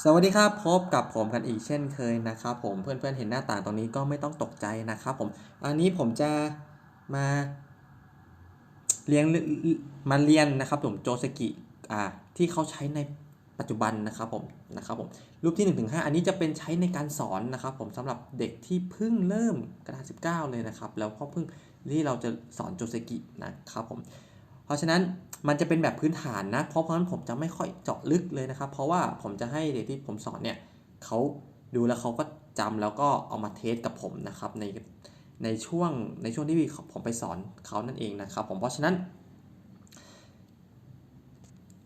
สวัสดีครับพบกับผมกันอีกเช่นเคยนะครับผมเพื่อนๆเห็นหน้าต่างตรงนี้ก็ไม่ต้องตกใจนะครับผมอันนี้ผมจะมาเรียงมาเรียนนะครับผมโจสกิอ่าที่เขาใช้ในปัจจุบันนะครับผมนะครับผมรูปที่1นถึงหอันนี้จะเป็นใช้ในการสอนนะครับผมสำหรับเด็กที่เพิ่งเริ่มกระดาษ19 เลยนะครับ แล้วก็เพิ่งที่เราจะสอนโจสกินะครับผม ราะฉะนั้นมันจะเป็นแบบพื้นฐานนะ เพราะเพราะฉะนั้นผมจะไม่ค่อยเจาะลึกเลยนะครับ เพราะว่าผมจะให้เด็กที่ผมสอนเนี่ยเขาดูแล้วเขาก็จำแล้วก็เอามาเทสกับผมนะครับในในช่วงในช่วงที่ผมไปสอนเขานั่นเองนะครับผมเพราะฉะนั้น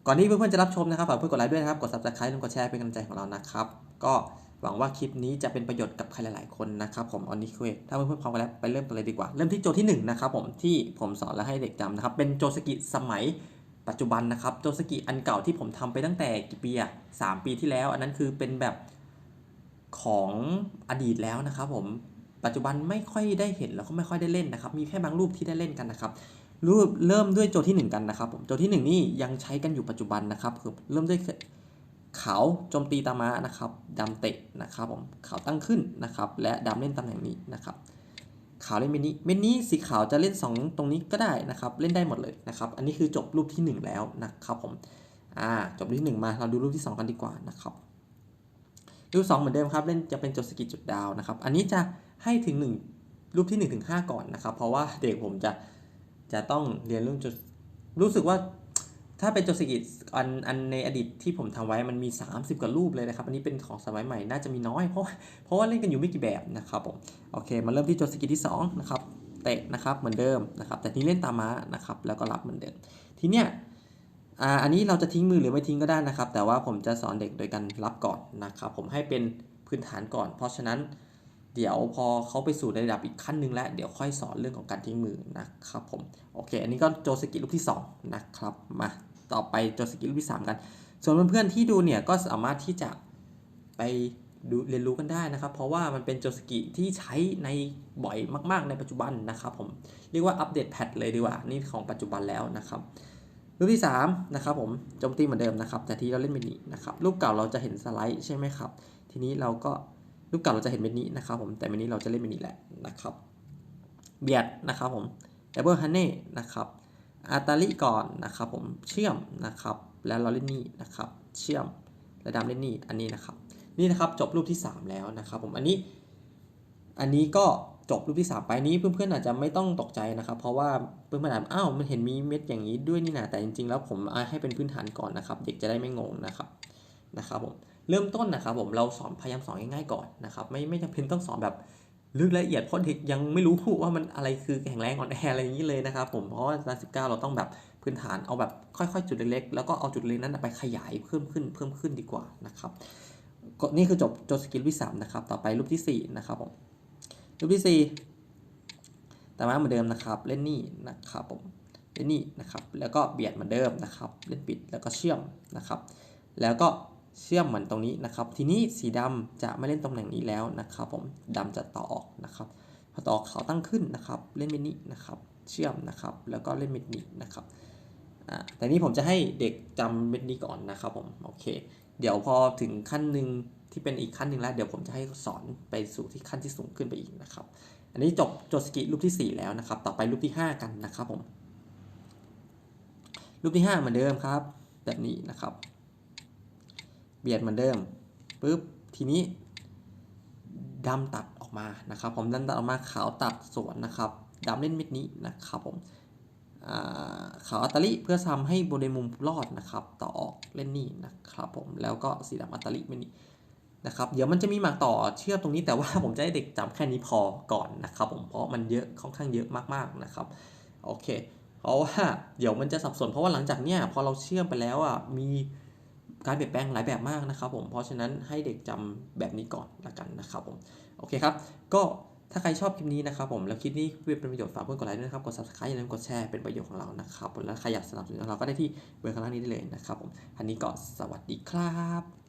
ก่อนที่เพื่อนๆจะรับชมนะครับฝากเพื่อนกดไลค์ด้วยนะครับ กด subscribe และกดแชร์เป็นกำลังใจของเรานะครับ ก็ หวังว่าคลิปนี้จะเป็นประโยชน์กับใครหลายๆคนนะครับผมออนนี้คุยถ้าเพื่อนๆพร้อมกันแล้วไปเริ่มกันเลยดีกว่า เริ่มที่โจทย์ที่1นะครับผมที่ผมสอนและให้เด็กจำนะครับเป็นโจสกิสมัยปัจจุบันนะครับโจสกิอันเก่าที่ผมทำไปตั้งแต่กี่ปีอะสามปีที่แล้ว อันนั้นคือเป็นแบบของอดีตแล้วนะครับผมปัจจุบันไม่ค่อยได้เห็นแล้วก็ไม่ค่อยได้เล่นนะครับ มีแค่บางรูปที่ได้เล่นกันนะครับรูปเริ่มด้วยโจทย์ที่ 1 กันนะครับผมโจทย์ที่ 1 นี่ยังใช้กันอยู่ปัจจุบันนะครับคือเริ่มด้วย ขาวโจมตีตามะนะครับดำเตะนะครับผมขาวตั้งขึ้นนะครับและดำเล่นตำแหน่งนี้นะครับขาวเล่นเม็ดนี้เม็ดนี้สีขาวจะเล่น 2 ตรงนี้ก็ได้นะครับเล่นได้หมดเลยนะครับอันนี้คือจบรูปที่ 1 แล้วนะครับผมอ่าจบรูปที่ 1 มาเราดูรูปที่ 2 กันดีกว่านะครับรูป2เหมือนเดิมครับเล่นจะเป็นโจสกิจุดดาวนะครับอันนี้จะให้ถึง 1 รูปที่1ถึง5ก่อนนะครับเพราะว่าเด็กผมจะจะต้องเรียนเรื่องจุดรู้สึกว่า ถ้าเป็นโจสกิอันอันในอดีตที่ผมทำไว้มันมี 30 กว่ารูปเลยนะครับ อันนี้เป็นของสมัยใหม่น่าจะมีน้อยเพราะเพราะว่าเล่นกันอยู่ไม่กี่แบบนะครับผมโอเค มาเริ่มที่โจสกิที่2นะครับเตะนะครับเหมือนเดิมนะครับ แต่ทีนี้เล่นตามม้านะครับแล้วก็รับเหมือนเดิมทีเนี้ยอันนี้เราจะทิ้งมือหรือไม่ทิ้งก็ได้นะครับ แต่ว่าผมจะสอนเด็กโดยการรับก่อนนะครับ ผมให้เป็นพื้นฐานก่อน เพราะฉะนั้นเดี๋ยวพอเขาไปสู่ระดับอีกขั้นหนึ่งแล้วเดี๋ยวค่อยสอนเรื่องของการทิ้งมือนะครับผมโอเค อันนี้ก็โจสกิรูปที่2นะครับมา ต่อไปโจสกิลรูปที่3กัน ส่วนเพื่อนๆที่ดูเนี่ยก็สามารถที่จะไปดูเรียนรู้กันได้นะครับ เพราะว่ามันเป็นโจสกิที่ใช้ในบ่อยมาก ๆ ในปัจจุบันนะครับผมเรียกว่าอัปเดตแพทเลยดีกว่า นี่ของปัจจุบันแล้วนะครับ รูปที่3นะครับผมโจมตีเหมือนเดิมนะครับ แต่ที่เราเล่นเมนี้นะครับรูปเก่าเราจะเห็นสไลด์ใช่ไหมครับ ทีนี้เราก็รูปเก่าเราจะเห็นเมนี้นะครับผมแต่เมนี้เราจะเล่นเมนี้แหละนะครับเบียดนะครับผมดับเบิลฮันเน่นะครับ อาตาลิก่อนนะครับผมเชื่อมนะครับ แล้วเราเล่นนี่นะครับ เชื่อมและดำเล่นนี่อันนี้นะครับ นี่นะครับจบรูปที่ 3 แล้วนะครับ ผมอันนี้ อันนี้ก็จบรูปที่ 3 ไปนี้เพื่อนๆอาจจะไม่ต้องตกใจนะครับ เพราะว่าเพื่อนๆอาจอ้าวมันเห็นมีเม็ดอย่างนี้ด้วยนี่นะแต่จริงๆ แล้วผมให้เป็นพื้นฐานก่อนนะครับ เด็กจะได้ไม่งงนะครับนะครับผมเริ่มต้นนะครับผมเราสอนพยายามสอนง่ายๆก่อนนะครับ ไม่ไม่จำเป็นต้องสอนแบบ ลึกละเอียดเพราะเด็กยังไม่รู้ว่ามันอะไรคือแข็งแรงอ่อนแออะไรอย่างนี้เลยนะครับผมเพราะว่าตอนสิบเก้าเราต้องแบบพื้นฐานเอาแบบค่อยๆ จุดเล็กๆแล้วก็เอาจุดเล็กนั้นไปขยายเพิ่มขึ้นเพิ่มขึ้นดีกว่านะครับนี่คือจบจบสกิลที่สามนะครับต่อไปรูปที่สี่นะครับผมรูปที่สี่แต่มาเหมือนเดิมนะครับ เล่นนี่นะครับผมเล่นนี่นะครับแล้วก็เบียดเหมือนเดิมนะครับ เล่นปิดแล้วก็เชื่อมนะครับ แล้วก็ เชื่อมเหมือนตรงนี้นะครับ ทีนี้สีดำจะไม่เล่นตำแหน่งนี้แล้วนะครับผมดำจะต่อออกนะครับพอต่อเขาตั้งขึ้นนะครับ เล่นเม็ดนี้นะครับ เชื่อมนะครับ แล้วก็เล่นเม็ดนี้นะครับแต่นี้ผมจะให้เด็กจำเม็ดนี้ก่อนนะครับผมโอเค เดี๋ยวพอถึงขั้นหนึ่งที่เป็นอีกขั้นหนึ่งแล้ว เดี๋ยวผมจะให้สอนไปสู่ที่ขั้นที่สูงขึ้นไปอีกนะครับ อันนี้จบโจสกิรูปที่ 4 แล้วนะครับ ต่อไปรูปที่ 5 กันนะครับผมรูปที่5เหมือนเดิมครับ แบบนี้นะครับ เบียดเหมือนเดิมปุ๊บทีนี้ดำตัดออกมานะครับ ผมดำตัดออกมาขาวตัดสวนนะครับดำเล่นเม็ดนี้นะครับผมขาวอัตลิเพื่อทำให้บริมุมรอดนะครับ ต่อออกเล่นนี่นะครับผมแล้วก็สีดำอัตลิเม็ดนี้นะครับเดี๋ยวมันจะมีหมากต่อเชื่อมตรงนี้แต่ว่าผมจะให้เด็กจำแค่นี้พอก่อนนะครับผมเพราะมันเยอะค่อนข้างเยอะมากๆนะครับโอเคเพราะว่าเดี๋ยวมันจะสับสนเพราะว่าหลังจากเนี้ยพอเราเชื่อมไปแล้วอะมี การเปลี่ยนแปลงหลายแบบมากนะครับผม เพราะฉะนั้นให้เด็กจำแบบนี้ก่อนละกันนะครับผม โอเคครับ ก็ถ้าใครชอบคลิปนี้นะครับผมแล้วคลิปนี้เป็นประโยชน์ฝากเพื่อนกดไลค์ด้วยนะครับ กด subscribe อย่าลืมกดแชร์เป็นประโยชน์ของเรานะครับแล้วใครอยากสนับสนุนเราก็ได้ที่เบอร์ข้างล่างนี้ได้เลยนะครับผมอันนี้ก็สวัสดีครับ